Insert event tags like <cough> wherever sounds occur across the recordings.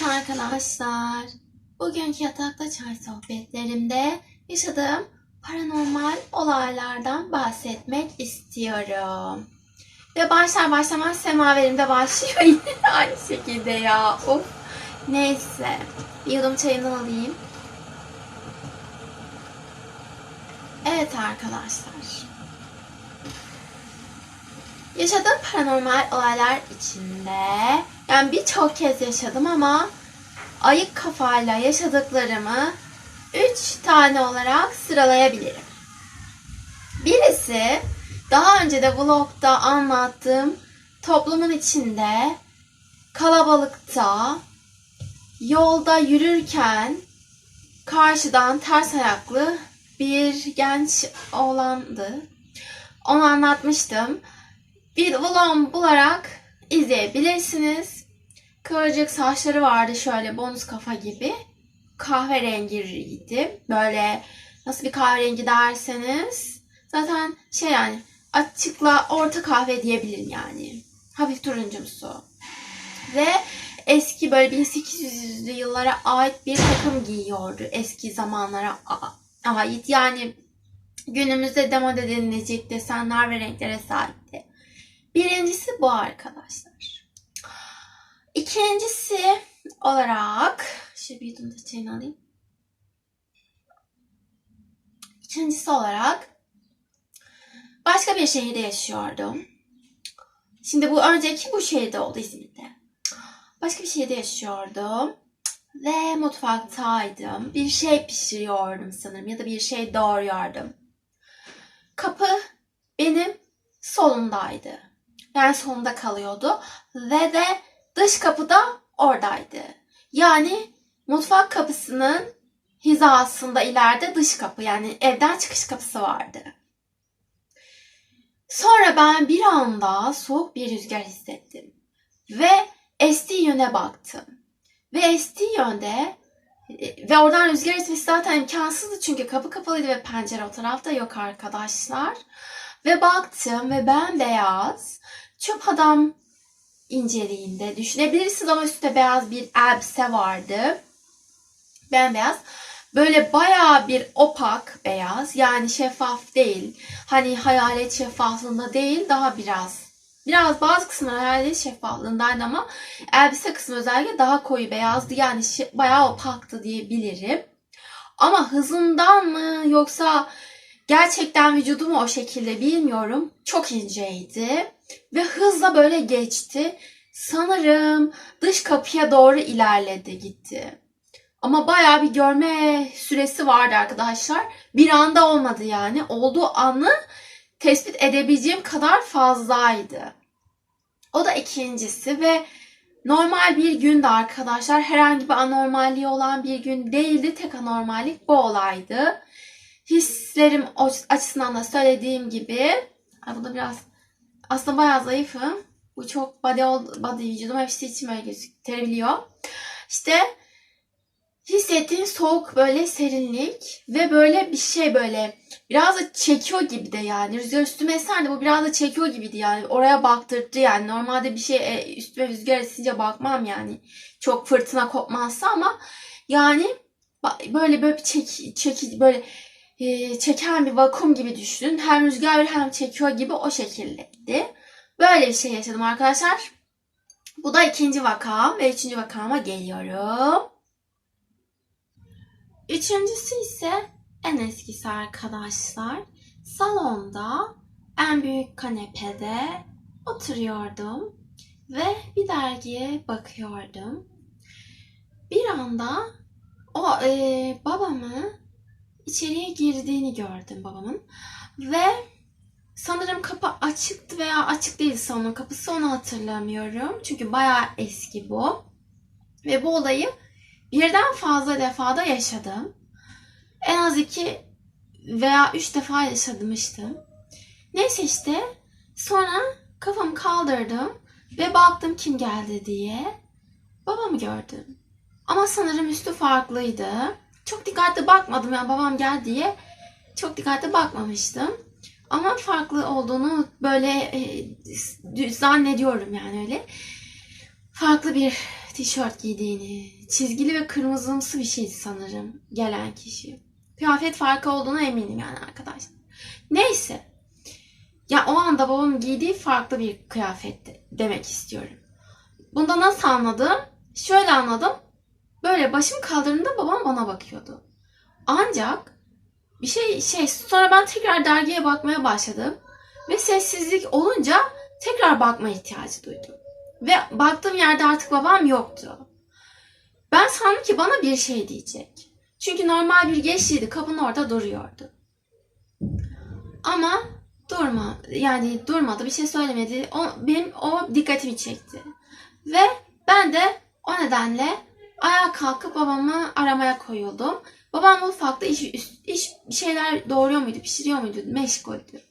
Evet arkadaşlar, bugünkü yatakta çay sohbetlerimde yaşadığım paranormal olaylardan bahsetmek istiyorum. Ve başlar başlamaz semaverimde başlıyor <laughs> yine aynı şekilde ya. Of. Neyse. Bir yudum çayından alayım. Evet arkadaşlar. Yaşadığım paranormal olaylar içinde yani birçok kez yaşadım ama ayık kafayla yaşadıklarımı üç tane olarak sıralayabilirim. Birisi daha önce de vlogda anlattığım toplumun içinde kalabalıkta yolda yürürken karşıdan ters ayaklı bir genç oğlandı. Onu anlatmıştım. Bir vlog bularak izleyebilirsiniz. Kıvırcık saçları vardı şöyle bonus kafa gibi. Kahverengiydi. Böyle nasıl bir kahverengi derseniz zaten şey yani açıkla orta kahve diyebilirim yani. Hafif turuncumsu. Ve eski böyle 1800'lü yıllara ait bir takım giyiyordu. Eski zamanlara ait. Yani günümüzde demode denilecek desenler ve renklere sahipti. Birincisi bu arkadaşlar. İkincisi olarak şöyle bir yudum da çayını alayım. İkincisi olarak başka bir şehirde yaşıyordum. Şimdi bu önceki bu şehirde oldu İzmir'de. Başka bir şehirde yaşıyordum. Ve mutfaktaydım. Bir şey pişiriyordum sanırım ya da bir şey doğruyordum. Kapı benim solumdaydı. Yani solumda kalıyordu. Ve de dış kapı da oradaydı. Yani mutfak kapısının hizasında ileride dış kapı yani evden çıkış kapısı vardı. Sonra ben bir anda soğuk bir rüzgar hissettim. Ve estiği yöne baktım. Ve estiği yönde ve oradan rüzgar esmesi zaten imkansızdı çünkü kapı kapalıydı ve pencere o tarafta yok arkadaşlar. Ve baktım ve bembeyaz çöp adam inceliğinde düşünebilirsiniz ama üstte beyaz bir elbise vardı. Bembeyaz. Böyle bayağı bir opak beyaz yani şeffaf değil. Hani hayalet şeffaflığında değil daha biraz. Biraz bazı kısımlar hayalet şeffaflığındaydı ama elbise kısmı özellikle daha koyu beyazdı. Yani bayağı opaktı diyebilirim. Ama hızından mı yoksa gerçekten vücudu mu o şekilde bilmiyorum. Çok inceydi ve hızla böyle geçti. Sanırım dış kapıya doğru ilerledi gitti. Ama bayağı bir görme süresi vardı arkadaşlar. Bir anda olmadı yani. Olduğu anı tespit edebileceğim kadar fazlaydı. O da ikincisi ve normal bir gündü arkadaşlar. Herhangi bir anormalliği olan bir gün değildi. Tek anormallik bu olaydı. Hislerim açısından da söylediğim gibi. Ay bu da biraz aslında bayağı zayıfım. Bu çok body, ol- body vücudum hepsi için böyle gözükebiliyor. İşte hissettiğin soğuk böyle serinlik ve böyle bir şey böyle biraz da çekiyor gibi de yani rüzgar üstüme eserdi bu biraz da çekiyor gibiydi yani oraya baktırdı yani normalde bir şey e, üstüme rüzgar esince bakmam yani çok fırtına kopmazsa ama yani böyle böyle bir çek, çeki böyle e, çeken bir vakum gibi düşünün hem rüzgar hem çekiyor gibi o şekildeydi böyle bir şey yaşadım arkadaşlar bu da ikinci vakam ve üçüncü vakama geliyorum. Üçüncüsü ise en eskisi arkadaşlar. Salonda en büyük kanepede oturuyordum ve bir dergiye bakıyordum. Bir anda o e, babamı içeriye girdiğini gördüm babamın ve sanırım kapı açıktı veya açık değil salonun kapısı onu hatırlamıyorum. Çünkü bayağı eski bu. Ve bu olayı birden fazla defada yaşadım. En az iki veya üç defa yaşamıştım. Neyse işte sonra kafamı kaldırdım ve baktım kim geldi diye. Babamı gördüm. Ama sanırım üstü farklıydı. Çok dikkatli bakmadım yani babam geldi diye. Çok dikkatli bakmamıştım. Ama farklı olduğunu böyle e, zannediyorum yani öyle. Farklı bir tişört giydiğini, çizgili ve kırmızımsı bir şeydi sanırım gelen kişi. Kıyafet farkı olduğuna eminim yani arkadaşlar. Neyse. Ya o anda babamın giydiği farklı bir kıyafetti demek istiyorum. Bunda nasıl anladım? Şöyle anladım. Böyle başım kaldırdığımda babam bana bakıyordu. Ancak bir şey şey sonra ben tekrar dergiye bakmaya başladım ve sessizlik olunca tekrar bakma ihtiyacı duydum. Ve baktığım yerde artık babam yoktu. Ben sandım ki bana bir şey diyecek. Çünkü normal bir geçliydi kapının orada duruyordu. Ama durma yani durmadı bir şey söylemedi. O, benim o dikkatimi çekti. Ve ben de o nedenle ayağa kalkıp babamı aramaya koyuldum. Babam mutfakta iş, iş bir şeyler doğuruyor muydu, pişiriyor muydu, meşguldü.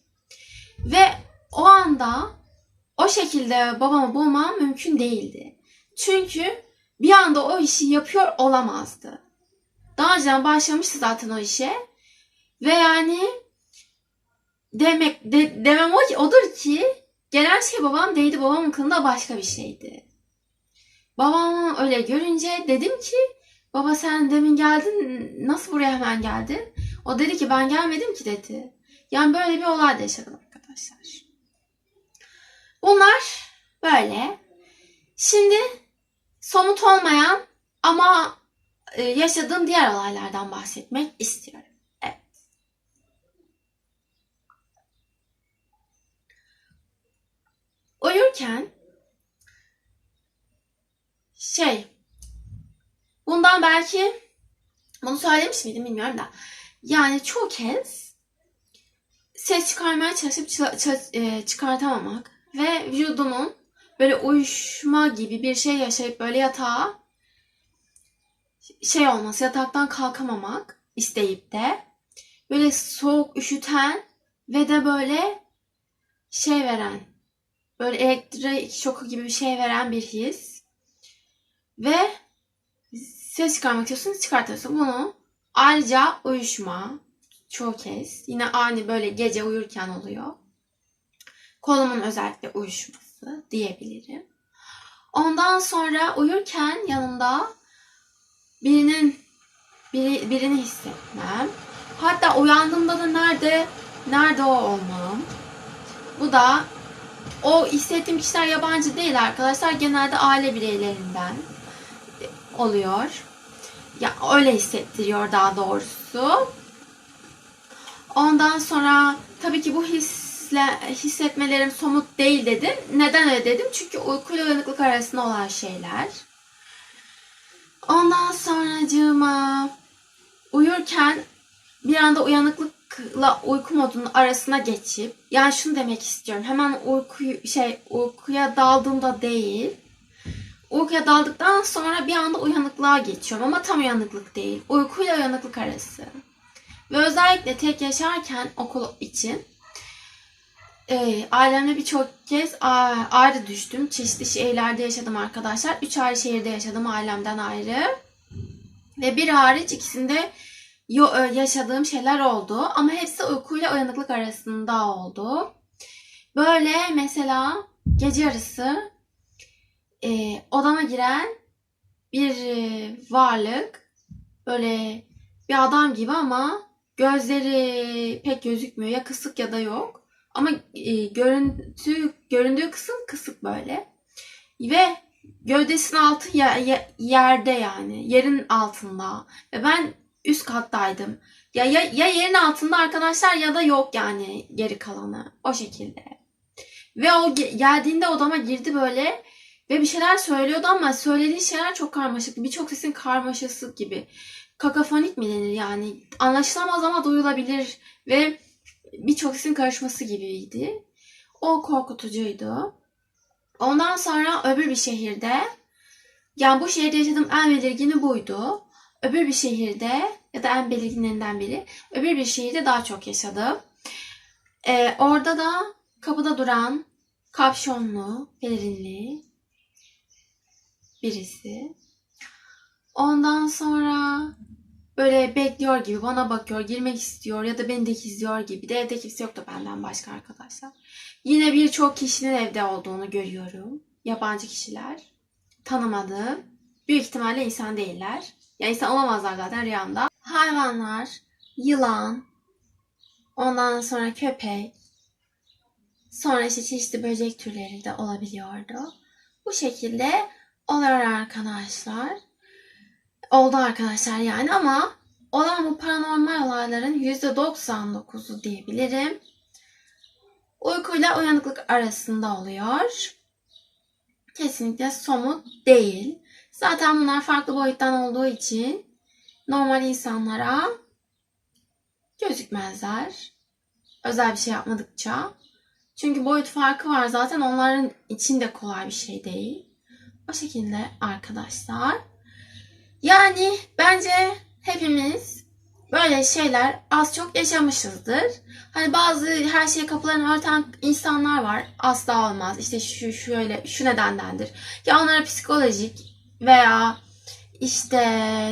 Ve o anda o şekilde babamı bulmam mümkün değildi. Çünkü bir anda o işi yapıyor olamazdı. Daha önceden başlamıştı zaten o işe. Ve yani demek de, demem o ki odur ki gelen şey babam değildi. Babamın kılında başka bir şeydi. Babamı öyle görünce dedim ki baba sen demin geldin nasıl buraya hemen geldin? O dedi ki ben gelmedim ki dedi. Yani böyle bir olay da yaşadım arkadaşlar. Bunlar böyle. Şimdi somut olmayan ama e, yaşadığım diğer olaylardan bahsetmek istiyorum. Evet. Uyurken şey bundan belki bunu söylemiş miydim bilmiyorum da yani çoğu kez ses çıkarmaya çalışıp e, çıkartamamak ve vücudumun böyle uyuşma gibi bir şey yaşayıp böyle yatağa şey olması, yataktan kalkamamak isteyip de böyle soğuk, üşüten ve de böyle şey veren, böyle elektrik şoku gibi bir şey veren bir his. Ve ses çıkarmak istiyorsun, çıkartıyorsun. Bunu ayrıca uyuşma çoğu kez yine ani böyle gece uyurken oluyor. Kolumun özellikle uyuşması diyebilirim. Ondan sonra uyurken yanımda birinin biri, birini hissetmem. Hatta uyandığımda da nerede nerede o olmam. Bu da o hissettiğim kişiler yabancı değil arkadaşlar. Genelde aile bireylerinden oluyor. Ya öyle hissettiriyor daha doğrusu. Ondan sonra tabii ki bu hisle, hissetmelerim somut değil dedim. Neden öyle dedim? Çünkü uykuyla uyanıklık arasında olan şeyler. Ondan sonracığıma uyurken bir anda uyanıklıkla uyku modunun arasına geçip yani şunu demek istiyorum. Hemen uykuyu şey uykuya daldığımda değil. Uykuya daldıktan sonra bir anda uyanıklığa geçiyorum ama tam uyanıklık değil. Uykuyla uyanıklık arası. Ve özellikle tek yaşarken okul için e, ailemle birçok kez ayrı düştüm. Çeşitli şehirlerde yaşadım arkadaşlar. Üç ayrı şehirde yaşadım ailemden ayrı. Ve bir hariç ikisinde e, yaşadığım şeyler oldu. Ama hepsi uykuyla uyanıklık arasında oldu. Böyle mesela gece yarısı e, odama giren bir e, varlık böyle bir adam gibi ama gözleri pek gözükmüyor. Ya kısık ya da yok. Ama e, görüntü göründüğü kısım kısık böyle. Ve gövdesinin altı ya- ya- yerde yani. Yerin altında. Ve ben üst kattaydım. Ya, ya, ya yerin altında arkadaşlar ya da yok yani geri kalanı. O şekilde. Ve o ge- geldiğinde odama girdi böyle ve bir şeyler söylüyordu ama söylediği şeyler çok karmaşık. Birçok sesin karmaşası gibi. Kakafonik mi denir yani? Anlaşılamaz ama duyulabilir ve birçok sesin karışması gibiydi. O korkutucuydu. Ondan sonra öbür bir şehirde yani bu şehirde yaşadığım en belirgini buydu. Öbür bir şehirde ya da en belirginlerinden biri öbür bir şehirde daha çok yaşadım. Ee, orada da kapıda duran kapşonlu, pelerinli birisi. Ondan sonra böyle bekliyor gibi bana bakıyor, girmek istiyor ya da beni de izliyor gibi. De evde kimse yoktu benden başka arkadaşlar. Yine birçok kişinin evde olduğunu görüyorum. Yabancı kişiler. Tanımadığım. büyük ihtimalle insan değiller. Yani insan olamazlar zaten rüyamda. Hayvanlar, yılan, ondan sonra köpek, sonra işte çeşitli böcek türleri de olabiliyordu. Bu şekilde oluyor arkadaşlar. Oldu arkadaşlar yani ama olan bu paranormal olayların %99'u diyebilirim. Uykuyla uyanıklık arasında oluyor. Kesinlikle somut değil. Zaten bunlar farklı boyuttan olduğu için normal insanlara gözükmezler. Özel bir şey yapmadıkça. Çünkü boyut farkı var zaten onların için de kolay bir şey değil. O şekilde arkadaşlar. Yani bence hepimiz böyle şeyler az çok yaşamışızdır. Hani bazı her şeye kapılarını örten insanlar var. Asla olmaz. İşte şu şöyle şu nedendendir. Ya onlara psikolojik veya işte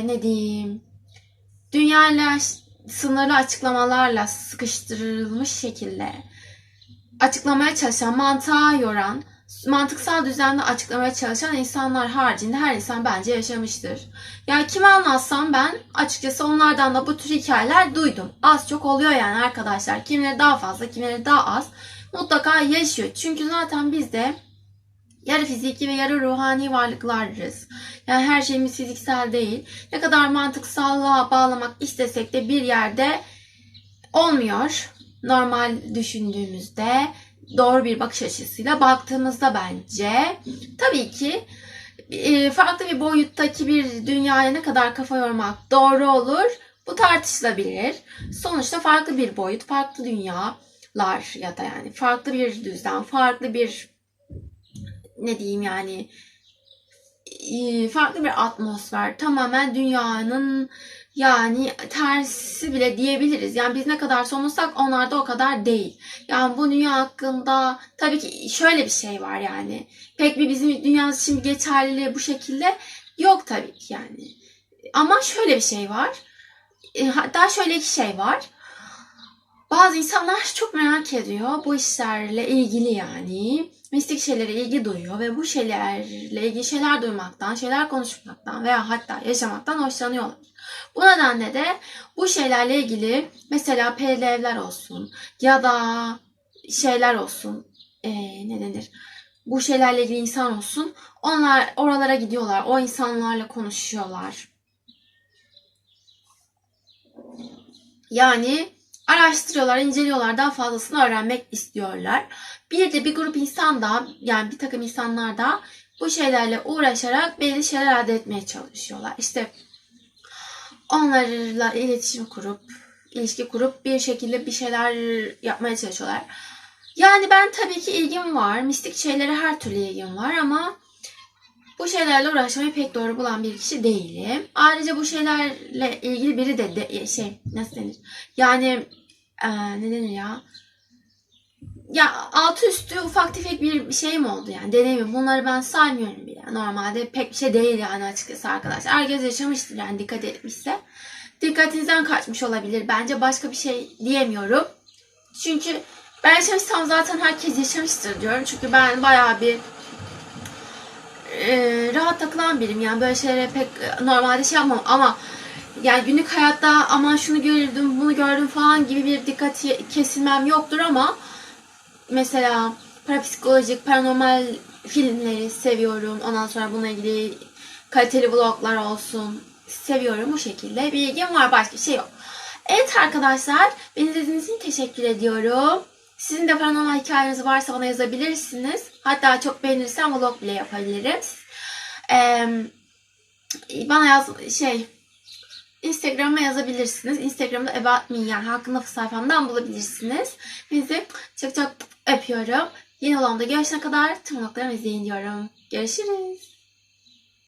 ne diyeyim dünyayla sınırlı açıklamalarla sıkıştırılmış şekilde açıklamaya çalışan, mantığa yoran, mantıksal düzlemde açıklamaya çalışan insanlar haricinde her insan bence yaşamıştır. Yani kime anlatsam ben açıkçası onlardan da bu tür hikayeler duydum. Az çok oluyor yani arkadaşlar. Kimileri daha fazla, kimileri daha az. Mutlaka yaşıyor. Çünkü zaten biz de yarı fiziki ve yarı ruhani varlıklarız. Yani her şeyimiz fiziksel değil. Ne kadar mantıksallığa bağlamak istesek de bir yerde olmuyor. Normal düşündüğümüzde doğru bir bakış açısıyla baktığımızda bence tabii ki e, farklı bir boyuttaki bir dünyaya ne kadar kafa yormak doğru olur bu tartışılabilir. Sonuçta farklı bir boyut, farklı dünyalar ya da yani farklı bir düzlem, farklı bir ne diyeyim yani e, farklı bir atmosfer. Tamamen dünyanın yani tersi bile diyebiliriz. Yani biz ne kadar somutsak onlar da o kadar değil. Yani bu dünya hakkında tabii ki şöyle bir şey var yani. Pek bir bizim dünyamız için geçerli bu şekilde yok tabii ki yani. Ama şöyle bir şey var. E, Hatta şöyle iki şey var. Bazı insanlar çok merak ediyor bu işlerle ilgili yani. Mistik şeylere ilgi duyuyor ve bu şeylerle ilgili şeyler duymaktan, şeyler konuşmaktan veya hatta yaşamaktan hoşlanıyorlar. Bu nedenle de bu şeylerle ilgili mesela evler olsun ya da şeyler olsun ee, ne denir bu şeylerle ilgili insan olsun onlar oralara gidiyorlar o insanlarla konuşuyorlar. Yani araştırıyorlar, inceliyorlar, daha fazlasını öğrenmek istiyorlar. Bir de bir grup insan da yani bir takım insanlar da bu şeylerle uğraşarak belli şeyler elde etmeye çalışıyorlar. İşte onlarla iletişim kurup, ilişki kurup bir şekilde bir şeyler yapmaya çalışıyorlar. Yani ben tabii ki ilgim var. Mistik şeylere her türlü ilgim var ama bu şeylerle uğraşmayı pek doğru bulan bir kişi değilim. Ayrıca bu şeylerle ilgili biri de, de şey nasıl denir? Yani e, ne denir ya? Ya altı üstü ufak tefek bir şey mi oldu yani deneyimim. Bunları ben saymıyorum bile. Normalde pek bir şey değil yani açıkçası arkadaşlar. Herkes yaşamıştır yani dikkat etmişse. Dikkatinizden kaçmış olabilir. Bence başka bir şey diyemiyorum. Çünkü ben yaşamışsam zaten herkes yaşamıştır diyorum. Çünkü ben bayağı bir e, rahat takılan birim. Yani böyle şeylere pek normalde şey yapmam ama yani günlük hayatta aman şunu gördüm bunu gördüm falan gibi bir dikkat kesilmem yoktur ama mesela parapsikolojik, paranormal filmleri seviyorum. Ondan sonra bununla ilgili kaliteli vloglar olsun. Seviyorum bu şekilde. Bir ilgim var başka bir şey yok. Evet arkadaşlar beni izlediğiniz için teşekkür ediyorum. Sizin de paranormal hikayeniz varsa bana yazabilirsiniz. Hatta çok beğenirsem vlog bile yapabilirim. Ee, bana yaz şey Instagram'a yazabilirsiniz. Instagram'da yani hakkında sayfamdan bulabilirsiniz. Sizi çok çok öpüyorum. Yeni olamda görüşene kadar tırnaklarımı izleyin diyorum. Görüşürüz.